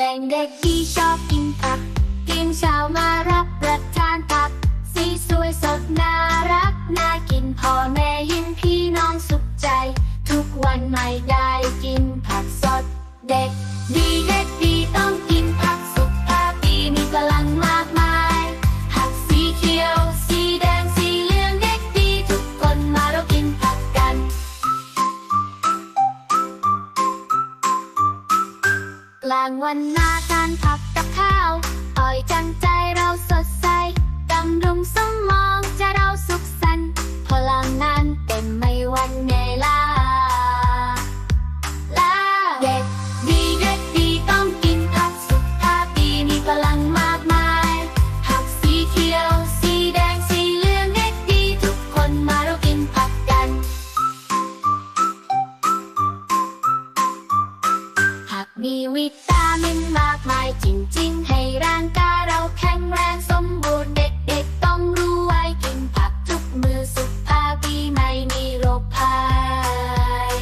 ลงเด็กที่ชอบกินผักกินเช้ามารับประทานผัก สีสวยสดน่ารักน่ากินพ่อแม่ยินพี่น้องสุขใจ ทุกวันไม่ได้กินผักสดเด็ก กลางวันนาทานผักกับข้าวอ่อยจังใจ วิตามินมากมายจริง ๆ ให้ร่างกายเราแข็งแรงสมบูรณ์เด็กๆต้องรู้ไว้กินผักทุกมือสุขภาพดีไม่มีโรคภัย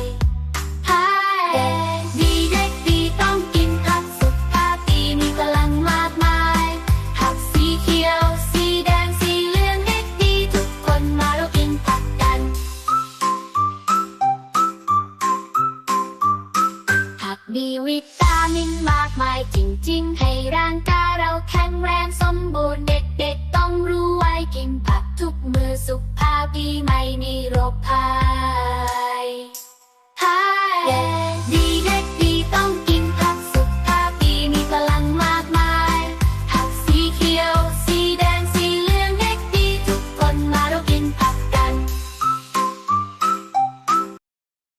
ให้เด็กดีเด็กดีต้องกินผักสุขภาพดีมีพลังมากมายผักสีเขียว สีแดงสีเหลืองเด็กดีทุกคนมาเรากินผักกันผักมีวิตา มากมายจริง ๆ ให้ร่างกายเราแข็งแรงสมบูรณ์